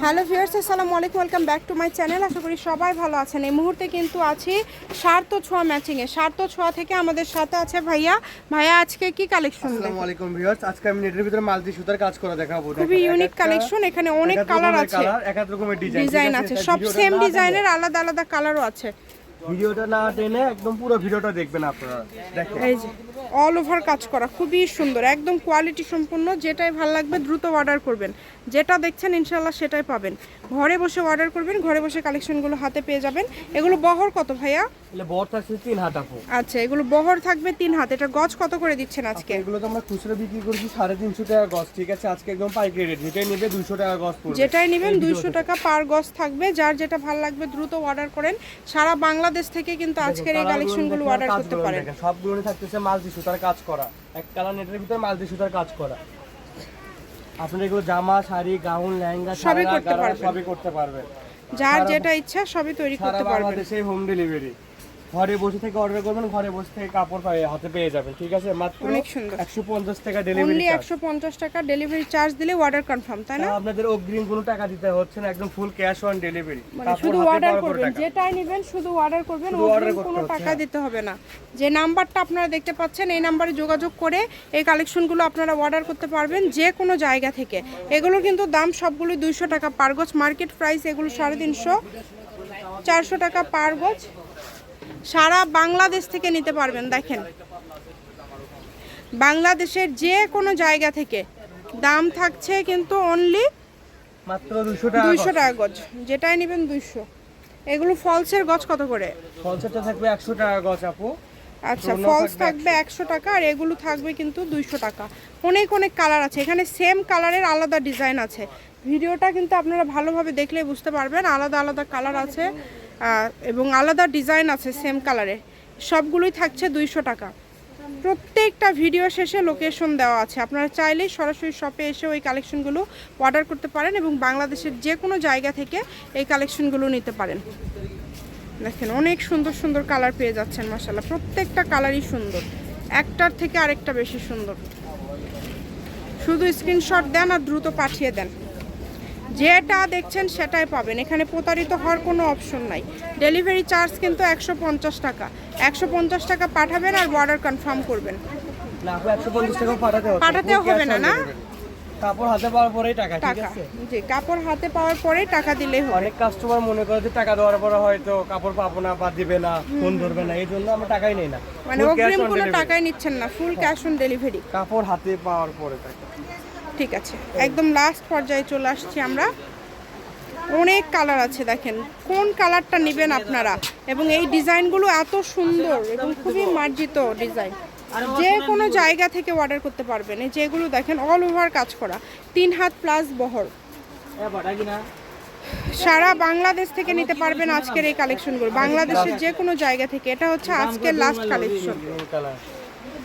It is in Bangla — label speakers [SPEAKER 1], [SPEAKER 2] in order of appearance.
[SPEAKER 1] হ্যালো ভিউয়ার্স আসসালামু আলাইকুম welcome back to my channel. আশা করি সবাই ভালো আছেন। এই মুহূর্তে কিন্তু আছি সার্থ ছোঁয়া ম্যাচিংয়ে সার্থ ছোঁয়া থেকে আমাদের সাথে আছে ভাইয়া। ভাইয়া আজকে কি কালেকশন
[SPEAKER 2] আসসালামু আলাইকুম ভিউয়ার্স আজকে আমি নেটের ভিতরে মাল্টি সুতার কাজ করা দেখাবো।
[SPEAKER 1] খুবই ইউনিক কালেকশন এখানে অনেক কালার আছে।
[SPEAKER 2] এক এক রকমের ডিজাইন
[SPEAKER 1] ডিজাইন আছে? সব সেম ডিজাইনের আলাদা আলাদা কালারও আছে।
[SPEAKER 2] ভিডিওটা না টেনে একদম পুরো ভিডিওটা দেখবেন আপনারা। দেখেন।
[SPEAKER 1] এই যে। অল ওভার কাজ করা খুবই সুন্দর একদম কোয়ালিটি সম্পূর্ণ যেটাই ভালো লাগবে দ্রুত অর্ডার করবেন। যেটা দেখছেন ইনশাল্লাহ সেটাই পাবেন। ঘরে বসে অর্ডার করবেন ঘরে বসে কালেকশনগুলো হাতে পেয়ে যাবেন। এগুলো বহর কত ভাইয়া?
[SPEAKER 2] বড় থাকছে তিন হাত আপু।
[SPEAKER 1] আচ্ছা এগুলো বহর থাকবে তিন হাত এটা গজ কত করে দিচ্ছেন আজকে?
[SPEAKER 2] এগুলো তো আমরা খুচরো বিক্রি করছি সাড়ে তিনশো টাকা গজ ঠিক আছে? আজকে একদম পাইকারি রেট যেটাই নেবে দুশো টাকা গজ পড়বে।
[SPEAKER 1] যেটাই নেবেন দুইশো টাকা পার গজ থাকবে যার যেটা ভালো লাগবে দ্রুত অর্ডার করেন। সারা বাংলাদেশ থেকে কিন্তু আজকের এই কালেকশনগুলো অর্ডার করতে পারেন।
[SPEAKER 2] সবগুলো থাকতেছে মাল্টি সুতার কাজ করা। এক কালার নেটের ভিতরে মাল্টি সুতার কাজ করা। আপনি এগুলো জামা শাড়ি গাউন লেহেঙ্গা
[SPEAKER 1] সবই করতে পারবেন।
[SPEAKER 2] সবই করতে পারবেন।
[SPEAKER 1] যার যেটা ইচ্ছা সবই তৈরি করতে পারবেন।
[SPEAKER 2] সেই হোম ডেলিভারি ঘরে বসে থেকে অর্ডার করবেন ঘরে বসে থেকে কাপড় পাবে হাতে পেয়ে যাবেন ঠিক আছে? মাত্র
[SPEAKER 1] অনেক সুন্দর।
[SPEAKER 2] একশো পঞ্চাশ টাকা ডেলিভারি
[SPEAKER 1] অনলি একশো পঞ্চাশ টাকা ডেলিভারি চার্জ দিলে অর্ডার কনফার্ম তাই না?
[SPEAKER 2] আপনাদের অগ্রিম কোনো টাকা দিতে হচ্ছে না একদম ফুল ক্যাশ অন ডেলিভারি
[SPEAKER 1] মানে শুধু অর্ডার করবেন যেটাই নেবেন শুধু অর্ডার করবেন অগ্রিম কোনো টাকা
[SPEAKER 2] হ্যাঁ।
[SPEAKER 1] দিতে হবে না। যে নাম্বারটা আপনারা দেখতে পাচ্ছেন এই নাম্বারে যোগাযোগ করে এই কালেকশনগুলো আপনারা অর্ডার করতে পারবেন যে কোনো জায়গা থেকে। এগুলো কিন্তু দাম সবগুলো দুইশো টাকা পার গজ। মার্কেট প্রাইস এগুলো সাড়ে তিনশো চারশো টাকা পার গজ। সারা বাংলাদেশ থেকে নিতে পারবেন দেখেন। বাংলাদেশের যে কোনো জায়গা থেকে। দাম থাকছে কিন্তু অনলি
[SPEAKER 2] মাত্র দুশো টাকা
[SPEAKER 1] দুইশো টাকা গজ। যেটাই নেবেন দুইশো। এগুলো ফলসের গজ কত করে?
[SPEAKER 2] ফলসেটটা থাকবে একশো টাকা গজ আপু।
[SPEAKER 1] আচ্ছা ফলস
[SPEAKER 2] থাকবে
[SPEAKER 1] থাকবে একশো। টাকা আর এগুলো থাকবে কিন্তু দুইশো টাকা। অনেক অনেক কালার আছে। এখানে সেম কালারের আলাদা ডিজাইন আছে। ভিডিওটা কিন্তু আপনারা ভালোভাবে দেখলে বুঝতে পারবেন। আলাদা আলাদা কালার আছে এবং আলাদা ডিজাইন আছে সেম কালারের সবগুলোই থাকছে দুইশো টাকা। প্রত্যেকটা ভিডিও শেষে লোকেশন দেওয়া আছে। আপনারা চাইলেই সরাসরি শপে এসে ওই কালেকশনগুলো অর্ডার করতে পারেন এবং বাংলাদেশের যে কোনো জায়গা থেকে এই কালেকশনগুলো নিতে পারেন। দেখেন, অনেক সুন্দর সুন্দর কালার পেয়ে যাচ্ছেন মাসাল্লাহ প্রত্যেকটা কালারই সুন্দর। একটার থেকে আরেকটা বেশি সুন্দর। শুধু স্ক্রিনশট দেন আর দ্রুত পাঠিয়ে দেন। যেটা দেখছেন সেটাই পাবেন। এখানে প্রতারিত হওয়ার কোনো অপশন নাই। ডেলিভারি চার্জ কিন্তু একশো পঞ্চাশ টাকা। একশো পঞ্চাশ টাকা পাঠাবেন আর অর্ডার কনফার্ম করবেন। পাঠাতেও হবে না, না?
[SPEAKER 2] কাপড় হাতে পাওয়ার পরেই টাকা ঠিক আছে?
[SPEAKER 1] জি কাপড় হাতে পাওয়ার পরেই টাকা দিলেই হবে।
[SPEAKER 2] অনেক কাস্টমার মনে করে যে টাকা দেওয়ার পরে হয়তো কাপড় পাবো না বা দিবে না ফোন ধরবে না এই জন্য আমরা টাকাই নেই না।
[SPEAKER 1] মানে অগ্রিম কোনো টাকাই নিচ্ছেন না ফুল ক্যাশ অন ডেলিভারি
[SPEAKER 2] কাপড় হাতে পাওয়ার পরে টাকা।
[SPEAKER 1] ঠিক আছে, একদম লাস্ট পর্যায়ে চলে আসছি আমরা। অনেক কালার আছে দেখেন, কোন কালারটা নেবেন আপনারা? এবং এই ডিজাইনগুলো এত সুন্দর এবং খুবই মার্জিত ডিজাইন। যে কোনো জায়গা থেকে অর্ডার করতে পারবেন। এই যেগুলো দেখেন অল ওভার কাজ করা। তিন হাত প্লাস বহর। সারা বাংলাদেশ থেকে নিতে পারবেন আজকের এই কালেকশনগুলো বাংলাদেশের যে কোনো জায়গা থেকে। এটা হচ্ছে আজকের লাস্ট কালেকশন